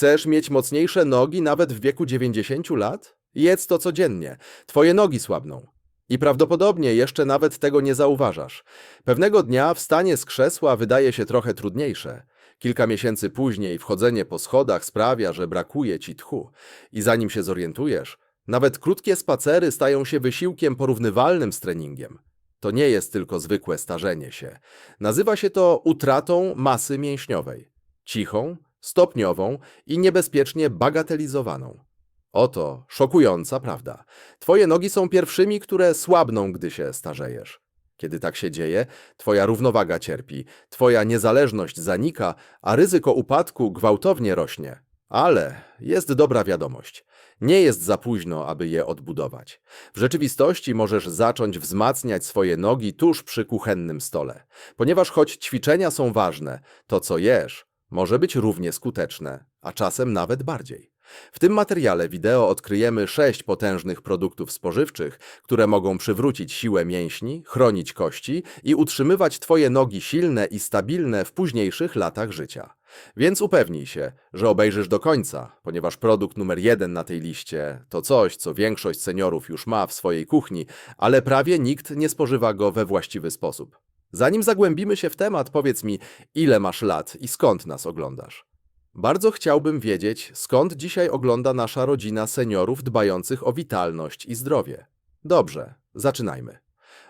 Chcesz mieć mocniejsze nogi nawet w wieku 90 lat? Jedz to codziennie. Twoje nogi słabną. I prawdopodobnie jeszcze nawet tego nie zauważasz. Pewnego dnia wstanie z krzesła wydaje się trochę trudniejsze. Kilka miesięcy później wchodzenie po schodach sprawia, że brakuje ci tchu. I zanim się zorientujesz, nawet krótkie spacery stają się wysiłkiem porównywalnym z treningiem. To nie jest tylko zwykłe starzenie się. Nazywa się to utratą masy mięśniowej. Cichą, stopniową i niebezpiecznie bagatelizowaną. Oto szokująca prawda. Twoje nogi są pierwszymi, które słabną, gdy się starzejesz. Kiedy tak się dzieje, twoja równowaga cierpi, twoja niezależność zanika, a ryzyko upadku gwałtownie rośnie. Ale jest dobra wiadomość. Nie jest za późno, aby je odbudować. W rzeczywistości możesz zacząć wzmacniać swoje nogi tuż przy kuchennym stole. Ponieważ choć ćwiczenia są ważne, to co jesz może być równie skuteczne, a czasem nawet bardziej. W tym materiale wideo odkryjemy sześć potężnych produktów spożywczych, które mogą przywrócić siłę mięśni, chronić kości i utrzymywać Twoje nogi silne i stabilne w późniejszych latach życia. Więc upewnij się, że obejrzysz do końca, ponieważ produkt numer jeden na tej liście to coś, co większość seniorów już ma w swojej kuchni, ale prawie nikt nie spożywa go we właściwy sposób. Zanim zagłębimy się w temat, powiedz mi, ile masz lat i skąd nas oglądasz? Bardzo chciałbym wiedzieć, skąd dzisiaj ogląda nasza rodzina seniorów dbających o witalność i zdrowie. Dobrze, zaczynajmy.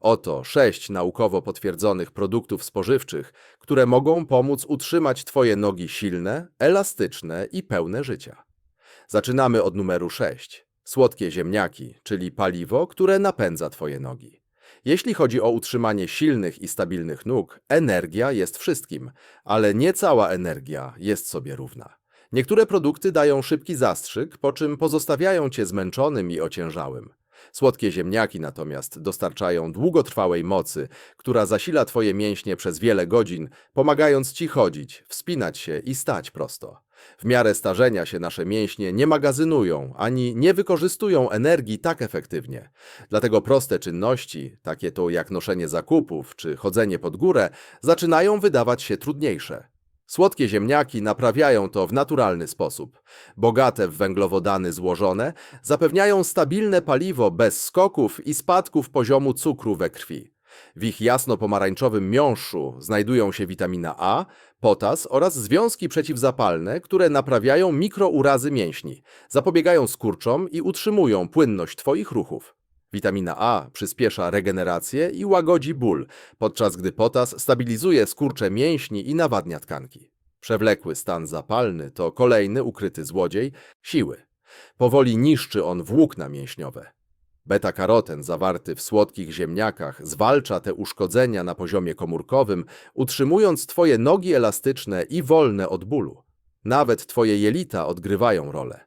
Oto sześć naukowo potwierdzonych produktów spożywczych, które mogą pomóc utrzymać Twoje nogi silne, elastyczne i pełne życia. Zaczynamy od numeru 6. Słodkie ziemniaki, czyli paliwo, które napędza Twoje nogi. Jeśli chodzi o utrzymanie silnych i stabilnych nóg, energia jest wszystkim, ale nie cała energia jest sobie równa. Niektóre produkty dają szybki zastrzyk, po czym pozostawiają cię zmęczonym i ociężałym. Słodkie ziemniaki natomiast dostarczają długotrwałej mocy, która zasila twoje mięśnie przez wiele godzin, pomagając ci chodzić, wspinać się i stać prosto. W miarę starzenia się nasze mięśnie nie magazynują ani nie wykorzystują energii tak efektywnie. Dlatego proste czynności, takie to jak noszenie zakupów czy chodzenie pod górę, zaczynają wydawać się trudniejsze. Słodkie ziemniaki naprawiają to w naturalny sposób. Bogate w węglowodany złożone zapewniają stabilne paliwo bez skoków i spadków poziomu cukru we krwi. W ich jasno-pomarańczowym miąższu znajdują się witamina A, potas oraz związki przeciwzapalne, które naprawiają mikrourazy mięśni, zapobiegają skurczom i utrzymują płynność Twoich ruchów. Witamina A przyspiesza regenerację i łagodzi ból, podczas gdy potas stabilizuje skurcze mięśni i nawadnia tkanki. Przewlekły stan zapalny to kolejny ukryty złodziej siły. Powoli niszczy on włókna mięśniowe. Beta-karoten zawarty w słodkich ziemniakach zwalcza te uszkodzenia na poziomie komórkowym, utrzymując Twoje nogi elastyczne i wolne od bólu. Nawet Twoje jelita odgrywają rolę.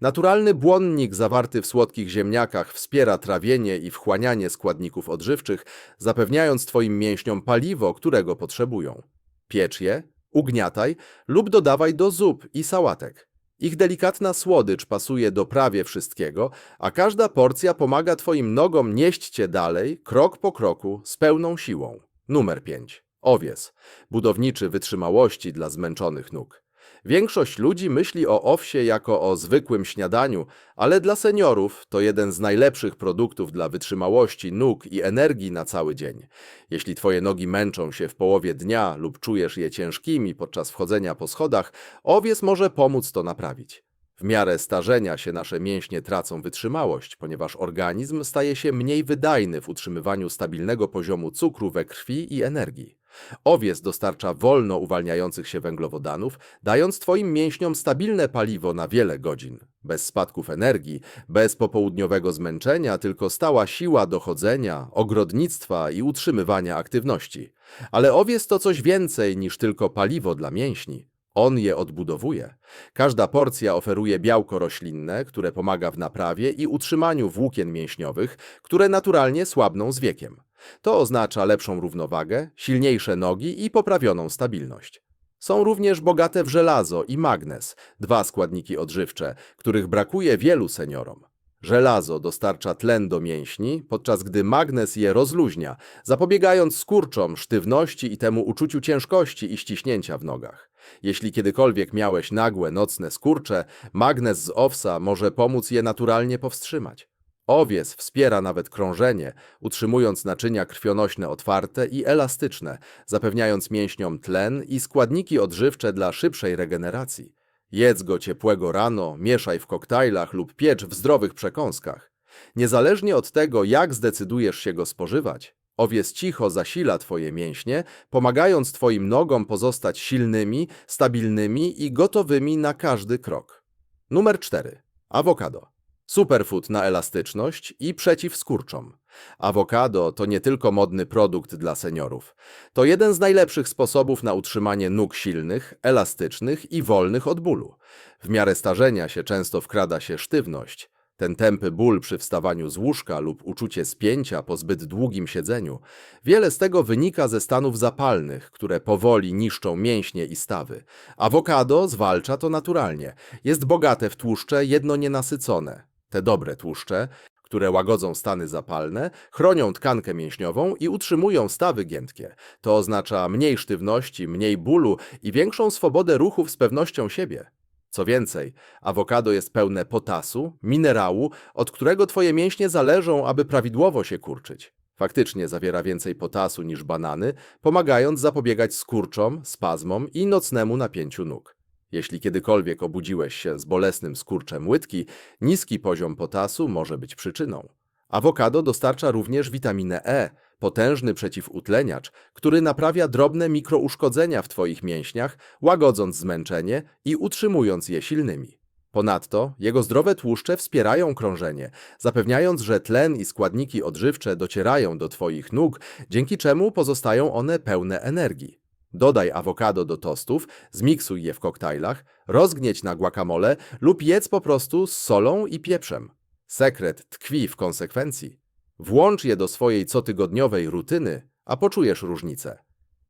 Naturalny błonnik zawarty w słodkich ziemniakach wspiera trawienie i wchłanianie składników odżywczych, zapewniając Twoim mięśniom paliwo, którego potrzebują. Piecz je, ugniataj lub dodawaj do zup i sałatek. Ich delikatna słodycz pasuje do prawie wszystkiego, a każda porcja pomaga Twoim nogom nieść Cię dalej, krok po kroku, z pełną siłą. Numer 5. Owies. Budowniczy wytrzymałości dla zmęczonych nóg. Większość ludzi myśli o owsie jako o zwykłym śniadaniu, ale dla seniorów to jeden z najlepszych produktów dla wytrzymałości nóg i energii na cały dzień. Jeśli twoje nogi męczą się w połowie dnia lub czujesz je ciężkimi podczas wchodzenia po schodach, owies może pomóc to naprawić. W miarę starzenia się nasze mięśnie tracą wytrzymałość, ponieważ organizm staje się mniej wydajny w utrzymywaniu stabilnego poziomu cukru we krwi i energii. Owiec dostarcza wolno uwalniających się węglowodanów, dając Twoim mięśniom stabilne paliwo na wiele godzin. Bez spadków energii, bez popołudniowego zmęczenia, tylko stała siła dochodzenia, ogrodnictwa i utrzymywania aktywności. Ale owiec to coś więcej niż tylko paliwo dla mięśni. On je odbudowuje. Każda porcja oferuje białko roślinne, które pomaga w naprawie i utrzymaniu włókien mięśniowych, które naturalnie słabną z wiekiem. To oznacza lepszą równowagę, silniejsze nogi i poprawioną stabilność. Są również bogate w żelazo i magnez, dwa składniki odżywcze, których brakuje wielu seniorom. Żelazo dostarcza tlen do mięśni, podczas gdy magnez je rozluźnia, zapobiegając skurczom, sztywności i temu uczuciu ciężkości i ściśnięcia w nogach. Jeśli kiedykolwiek miałeś nagłe nocne skurcze, magnes z owsa może pomóc je naturalnie powstrzymać. Owies wspiera nawet krążenie, utrzymując naczynia krwionośne otwarte i elastyczne, zapewniając mięśniom tlen i składniki odżywcze dla szybszej regeneracji. Jedz go ciepłego rano, mieszaj w koktajlach lub piecz w zdrowych przekąskach. Niezależnie od tego, jak zdecydujesz się go spożywać, owies cicho zasila Twoje mięśnie, pomagając Twoim nogom pozostać silnymi, stabilnymi i gotowymi na każdy krok. Numer 4. Awokado. Superfood na elastyczność i przeciw skurczom. Awokado to nie tylko modny produkt dla seniorów. To jeden z najlepszych sposobów na utrzymanie nóg silnych, elastycznych i wolnych od bólu. W miarę starzenia się często wkrada się sztywność. Ten tępy ból przy wstawaniu z łóżka lub uczucie spięcia po zbyt długim siedzeniu. Wiele z tego wynika ze stanów zapalnych, które powoli niszczą mięśnie i stawy. Awokado zwalcza to naturalnie. Jest bogate w tłuszcze jedno nienasycone. Te dobre tłuszcze, które łagodzą stany zapalne, chronią tkankę mięśniową i utrzymują stawy giętkie. To oznacza mniej sztywności, mniej bólu i większą swobodę ruchów z pewnością siebie. Co więcej, awokado jest pełne potasu, minerału, od którego twoje mięśnie zależą, aby prawidłowo się kurczyć. Faktycznie zawiera więcej potasu niż banany, pomagając zapobiegać skurczom, spazmom i nocnemu napięciu nóg. Jeśli kiedykolwiek obudziłeś się z bolesnym skurczem łydki, niski poziom potasu może być przyczyną. Awokado dostarcza również witaminę E, potężny przeciwutleniacz, który naprawia drobne mikrouszkodzenia w Twoich mięśniach, łagodząc zmęczenie i utrzymując je silnymi. Ponadto jego zdrowe tłuszcze wspierają krążenie, zapewniając, że tlen i składniki odżywcze docierają do Twoich nóg, dzięki czemu pozostają one pełne energii. Dodaj awokado do tostów, zmiksuj je w koktajlach, rozgnieć na guacamole lub jedz po prostu z solą i pieprzem. Sekret tkwi w konsekwencji. Włącz je do swojej cotygodniowej rutyny, a poczujesz różnicę.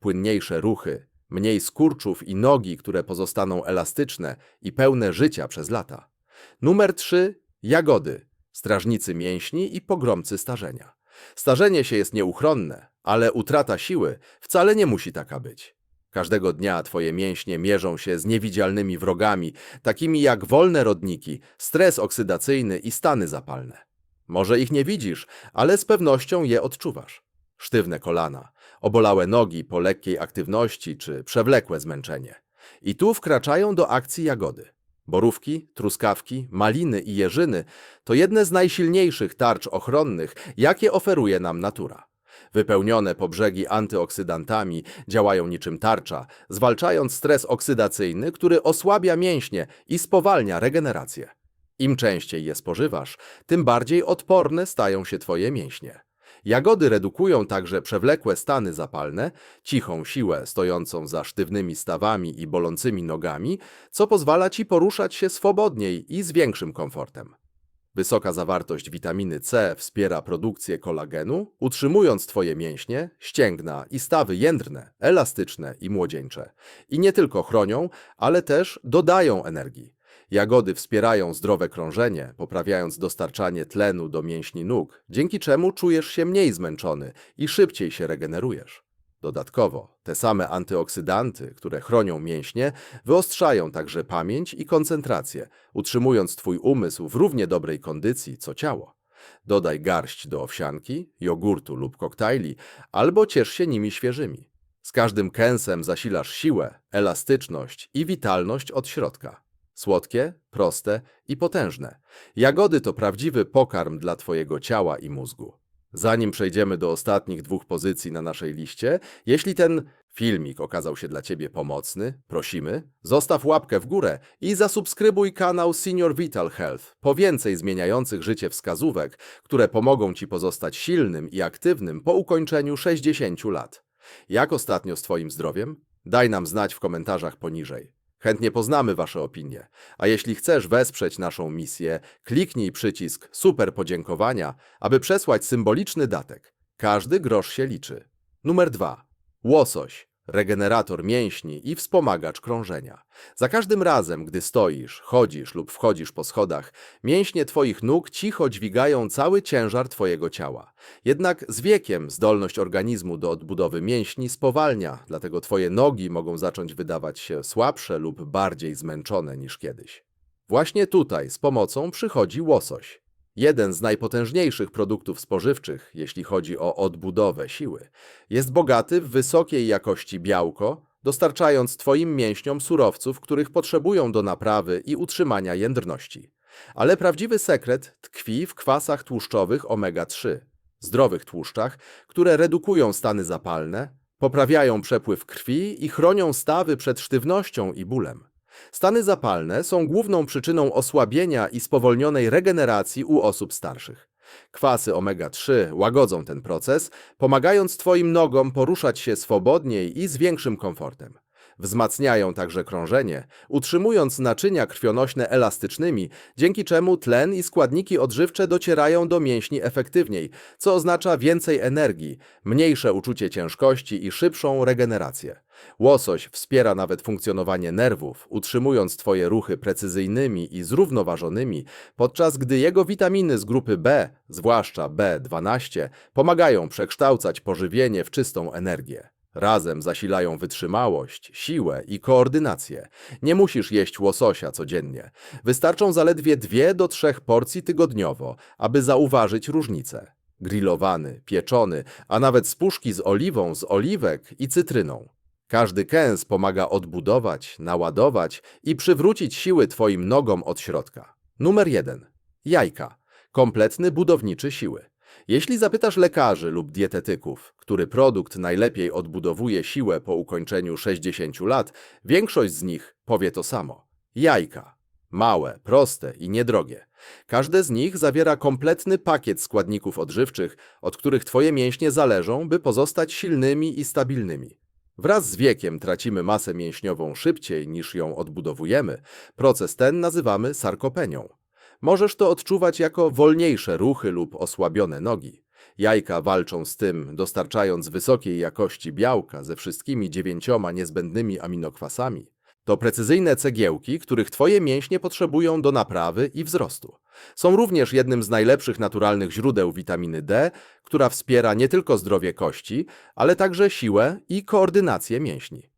Płynniejsze ruchy, mniej skurczów i nogi, które pozostaną elastyczne i pełne życia przez lata. Numer 3. Jagody. Strażnicy mięśni i pogromcy starzenia. Starzenie się jest nieuchronne, ale utrata siły wcale nie musi taka być. Każdego dnia twoje mięśnie mierzą się z niewidzialnymi wrogami, takimi jak wolne rodniki, stres oksydacyjny i stany zapalne. Może ich nie widzisz, ale z pewnością je odczuwasz. Sztywne kolana, obolałe nogi po lekkiej aktywności czy przewlekłe zmęczenie. I tu wkraczają do akcji jagody. Borówki, truskawki, maliny i jeżyny to jedne z najsilniejszych tarcz ochronnych, jakie oferuje nam natura. Wypełnione po brzegi antyoksydantami działają niczym tarcza, zwalczając stres oksydacyjny, który osłabia mięśnie i spowalnia regenerację. Im częściej je spożywasz, tym bardziej odporne stają się Twoje mięśnie. Jagody redukują także przewlekłe stany zapalne, cichą siłę stojącą za sztywnymi stawami i bolącymi nogami, co pozwala Ci poruszać się swobodniej i z większym komfortem. Wysoka zawartość witaminy C wspiera produkcję kolagenu, utrzymując Twoje mięśnie, ścięgna i stawy jędrne, elastyczne i młodzieńcze. I nie tylko chronią, ale też dodają energii. Jagody wspierają zdrowe krążenie, poprawiając dostarczanie tlenu do mięśni nóg, dzięki czemu czujesz się mniej zmęczony i szybciej się regenerujesz. Dodatkowo, te same antyoksydanty, które chronią mięśnie, wyostrzają także pamięć i koncentrację, utrzymując Twój umysł w równie dobrej kondycji co ciało. Dodaj garść do owsianki, jogurtu lub koktajli, albo ciesz się nimi świeżymi. Z każdym kęsem zasilasz siłę, elastyczność i witalność od środka. Słodkie, proste i potężne. Jagody to prawdziwy pokarm dla Twojego ciała i mózgu. Zanim przejdziemy do ostatnich dwóch pozycji na naszej liście, jeśli ten filmik okazał się dla Ciebie pomocny, prosimy, zostaw łapkę w górę i zasubskrybuj kanał Senior Vital Health po więcej zmieniających życie wskazówek, które pomogą Ci pozostać silnym i aktywnym po ukończeniu 60 lat. Jak ostatnio z Twoim zdrowiem? Daj nam znać w komentarzach poniżej. Chętnie poznamy Wasze opinie. A jeśli chcesz wesprzeć naszą misję, kliknij przycisk Super Podziękowania, aby przesłać symboliczny datek. Każdy grosz się liczy. Numer 2. Łosoś. Regenerator mięśni i wspomagacz krążenia. Za każdym razem, gdy stoisz, chodzisz lub wchodzisz po schodach, mięśnie Twoich nóg cicho dźwigają cały ciężar Twojego ciała. Jednak z wiekiem zdolność organizmu do odbudowy mięśni spowalnia, dlatego Twoje nogi mogą zacząć wydawać się słabsze lub bardziej zmęczone niż kiedyś. Właśnie tutaj z pomocą przychodzi łosoś. Jeden z najpotężniejszych produktów spożywczych, jeśli chodzi o odbudowę siły, jest bogaty w wysokiej jakości białko, dostarczając Twoim mięśniom surowców, których potrzebują do naprawy i utrzymania jędrności. Ale prawdziwy sekret tkwi w kwasach tłuszczowych omega-3, zdrowych tłuszczach, które redukują stany zapalne, poprawiają przepływ krwi i chronią stawy przed sztywnością i bólem. Stany zapalne są główną przyczyną osłabienia i spowolnionej regeneracji u osób starszych. Kwasy omega-3 łagodzą ten proces, pomagając Twoim nogom poruszać się swobodniej i z większym komfortem. Wzmacniają także krążenie, utrzymując naczynia krwionośne elastycznymi, dzięki czemu tlen i składniki odżywcze docierają do mięśni efektywniej, co oznacza więcej energii, mniejsze uczucie ciężkości i szybszą regenerację. Łosoś wspiera nawet funkcjonowanie nerwów, utrzymując Twoje ruchy precyzyjnymi i zrównoważonymi, podczas gdy jego witaminy z grupy B, zwłaszcza B12, pomagają przekształcać pożywienie w czystą energię. Razem zasilają wytrzymałość, siłę i koordynację. Nie musisz jeść łososia codziennie. Wystarczą zaledwie dwie do trzech porcji tygodniowo, aby zauważyć różnicę. Grillowany, pieczony, a nawet z puszki z oliwą, z oliwek i cytryną. Każdy kęs pomaga odbudować, naładować i przywrócić siły Twoim nogom od środka. Numer 1. Jajka. Kompletny budowniczy siły. Jeśli zapytasz lekarzy lub dietetyków, który produkt najlepiej odbudowuje siłę po ukończeniu 60 lat, większość z nich powie to samo. Jajka. Małe, proste i niedrogie. Każde z nich zawiera kompletny pakiet składników odżywczych, od których Twoje mięśnie zależą, by pozostać silnymi i stabilnymi. Wraz z wiekiem tracimy masę mięśniową szybciej niż ją odbudowujemy. Proces ten nazywamy sarkopenią. Możesz to odczuwać jako wolniejsze ruchy lub osłabione nogi. Jajka walczą z tym, dostarczając wysokiej jakości białka ze wszystkimi dziewięcioma niezbędnymi aminokwasami. To precyzyjne cegiełki, których Twoje mięśnie potrzebują do naprawy i wzrostu. Są również jednym z najlepszych naturalnych źródeł witaminy D, która wspiera nie tylko zdrowie kości, ale także siłę i koordynację mięśni.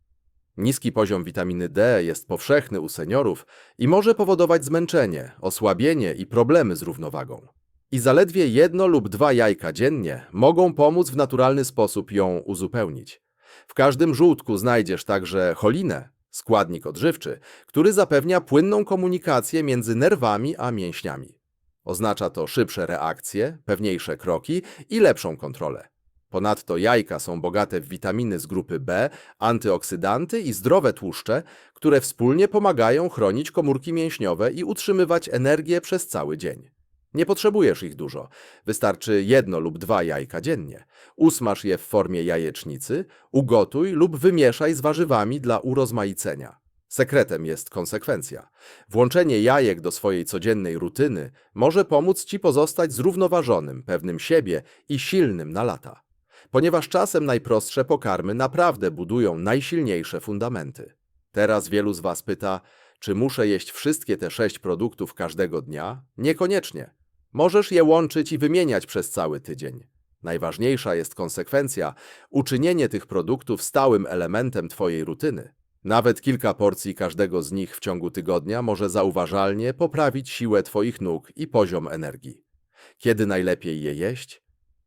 Niski poziom witaminy D jest powszechny u seniorów i może powodować zmęczenie, osłabienie i problemy z równowagą. I zaledwie jedno lub dwa jajka dziennie mogą pomóc w naturalny sposób ją uzupełnić. W każdym żółtku znajdziesz także cholinę, składnik odżywczy, który zapewnia płynną komunikację między nerwami a mięśniami. Oznacza to szybsze reakcje, pewniejsze kroki i lepszą kontrolę. Ponadto jajka są bogate w witaminy z grupy B, antyoksydanty i zdrowe tłuszcze, które wspólnie pomagają chronić komórki mięśniowe i utrzymywać energię przez cały dzień. Nie potrzebujesz ich dużo, wystarczy jedno lub dwa jajka dziennie. Usmaż je w formie jajecznicy, ugotuj lub wymieszaj z warzywami dla urozmaicenia. Sekretem jest konsekwencja. Włączenie jajek do swojej codziennej rutyny może pomóc Ci pozostać zrównoważonym, pewnym siebie i silnym na lata. Ponieważ czasem najprostsze pokarmy naprawdę budują najsilniejsze fundamenty. Teraz wielu z Was pyta, czy muszę jeść wszystkie te sześć produktów każdego dnia? Niekoniecznie. Możesz je łączyć i wymieniać przez cały tydzień. Najważniejsza jest konsekwencja, uczynienie tych produktów stałym elementem Twojej rutyny. Nawet kilka porcji każdego z nich w ciągu tygodnia może zauważalnie poprawić siłę Twoich nóg i poziom energii. Kiedy najlepiej je jeść?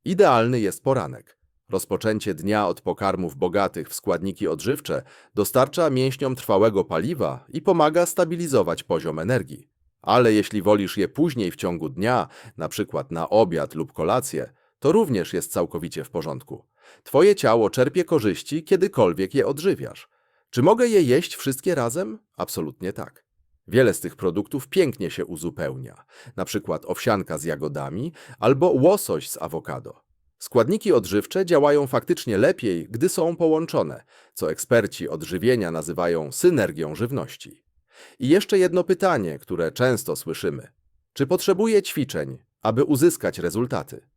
Idealny jest poranek. Rozpoczęcie dnia od pokarmów bogatych w składniki odżywcze dostarcza mięśniom trwałego paliwa i pomaga stabilizować poziom energii. Ale jeśli wolisz je później w ciągu dnia, na przykład na obiad lub kolację, to również jest całkowicie w porządku. Twoje ciało czerpie korzyści, kiedykolwiek je odżywiasz. Czy mogę je jeść wszystkie razem? Absolutnie tak. Wiele z tych produktów pięknie się uzupełnia, na przykład owsianka z jagodami albo łosoś z awokado. Składniki odżywcze działają faktycznie lepiej, gdy są połączone, co eksperci odżywienia nazywają synergią żywności. I jeszcze jedno pytanie, które często słyszymy. Czy potrzebuję ćwiczeń, aby uzyskać rezultaty?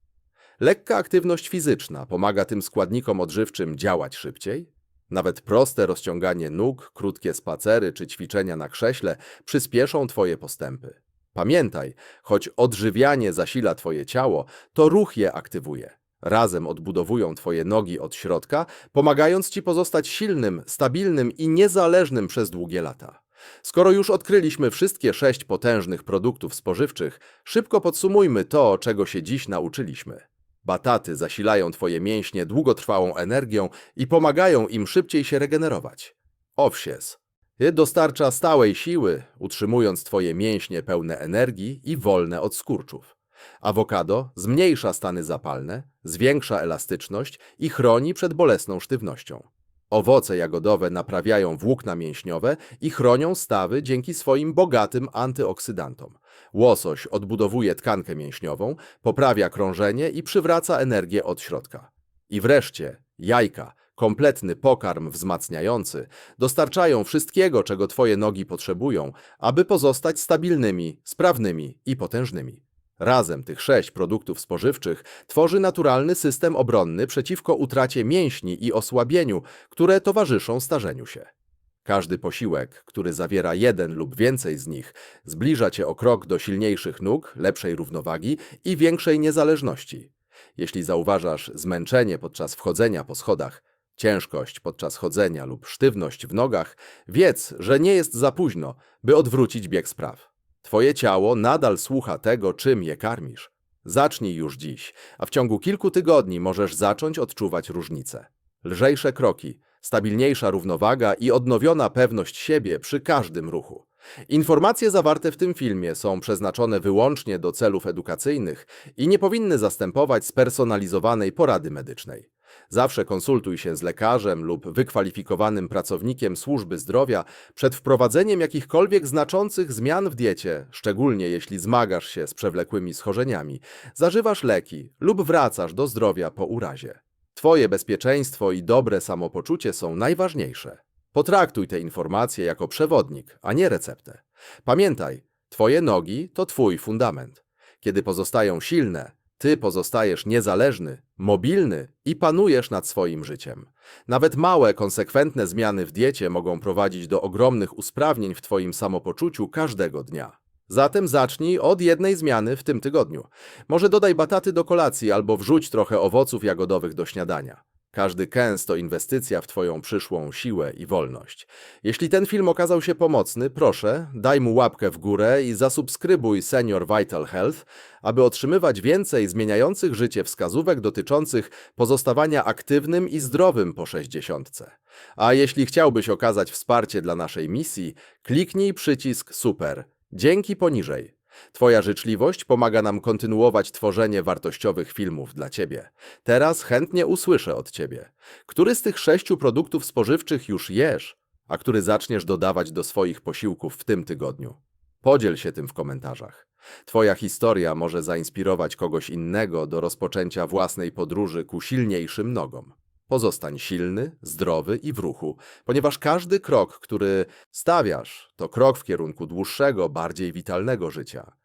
Lekka aktywność fizyczna pomaga tym składnikom odżywczym działać szybciej? Nawet proste rozciąganie nóg, krótkie spacery czy ćwiczenia na krześle przyspieszą Twoje postępy. Pamiętaj, choć odżywianie zasila Twoje ciało, to ruch je aktywuje. Razem odbudowują Twoje nogi od środka, pomagając Ci pozostać silnym, stabilnym i niezależnym przez długie lata. Skoro już odkryliśmy wszystkie sześć potężnych produktów spożywczych, szybko podsumujmy to, czego się dziś nauczyliśmy. Bataty zasilają Twoje mięśnie długotrwałą energią i pomagają im szybciej się regenerować. Owsies dostarcza stałej siły, utrzymując Twoje mięśnie pełne energii i wolne od skurczów. Awokado zmniejsza stany zapalne, zwiększa elastyczność i chroni przed bolesną sztywnością. Owoce jagodowe naprawiają włókna mięśniowe i chronią stawy dzięki swoim bogatym antyoksydantom. Łosoś odbudowuje tkankę mięśniową, poprawia krążenie i przywraca energię od środka. I wreszcie jajka, kompletny pokarm wzmacniający, dostarczają wszystkiego, czego Twoje nogi potrzebują, aby pozostać stabilnymi, sprawnymi i potężnymi. Razem tych sześć produktów spożywczych tworzy naturalny system obronny przeciwko utracie mięśni i osłabieniu, które towarzyszą starzeniu się. Każdy posiłek, który zawiera jeden lub więcej z nich, zbliża cię o krok do silniejszych nóg, lepszej równowagi i większej niezależności. Jeśli zauważasz zmęczenie podczas wchodzenia po schodach, ciężkość podczas chodzenia lub sztywność w nogach, wiedz, że nie jest za późno, by odwrócić bieg spraw. Twoje ciało nadal słucha tego, czym je karmisz. Zacznij już dziś, a w ciągu kilku tygodni możesz zacząć odczuwać różnicę. Lżejsze kroki, stabilniejsza równowaga i odnowiona pewność siebie przy każdym ruchu. Informacje zawarte w tym filmie są przeznaczone wyłącznie do celów edukacyjnych i nie powinny zastępować spersonalizowanej porady medycznej. Zawsze konsultuj się z lekarzem lub wykwalifikowanym pracownikiem służby zdrowia przed wprowadzeniem jakichkolwiek znaczących zmian w diecie, szczególnie jeśli zmagasz się z przewlekłymi schorzeniami, zażywasz leki lub wracasz do zdrowia po urazie. Twoje bezpieczeństwo i dobre samopoczucie są najważniejsze. Potraktuj te informacje jako przewodnik, a nie receptę. Pamiętaj, Twoje nogi to Twój fundament. Kiedy pozostają silne, Ty pozostajesz niezależny, mobilny i panujesz nad swoim życiem. Nawet małe, konsekwentne zmiany w diecie mogą prowadzić do ogromnych usprawnień w Twoim samopoczuciu każdego dnia. Zatem zacznij od jednej zmiany w tym tygodniu. Może dodaj bataty do kolacji albo wrzuć trochę owoców jagodowych do śniadania. Każdy kęs to inwestycja w Twoją przyszłą siłę i wolność. Jeśli ten film okazał się pomocny, proszę, daj mu łapkę w górę i zasubskrybuj Senior Vital Health, aby otrzymywać więcej zmieniających życie wskazówek dotyczących pozostawania aktywnym i zdrowym po 60. A jeśli chciałbyś okazać wsparcie dla naszej misji, kliknij przycisk Super. Dzięki poniżej. Twoja życzliwość pomaga nam kontynuować tworzenie wartościowych filmów dla Ciebie. Teraz chętnie usłyszę od Ciebie, który z tych sześciu produktów spożywczych już jesz, a który zaczniesz dodawać do swoich posiłków w tym tygodniu. Podziel się tym w komentarzach. Twoja historia może zainspirować kogoś innego do rozpoczęcia własnej podróży ku silniejszym nogom. Pozostań silny, zdrowy i w ruchu, ponieważ każdy krok, który stawiasz, to krok w kierunku dłuższego, bardziej witalnego życia.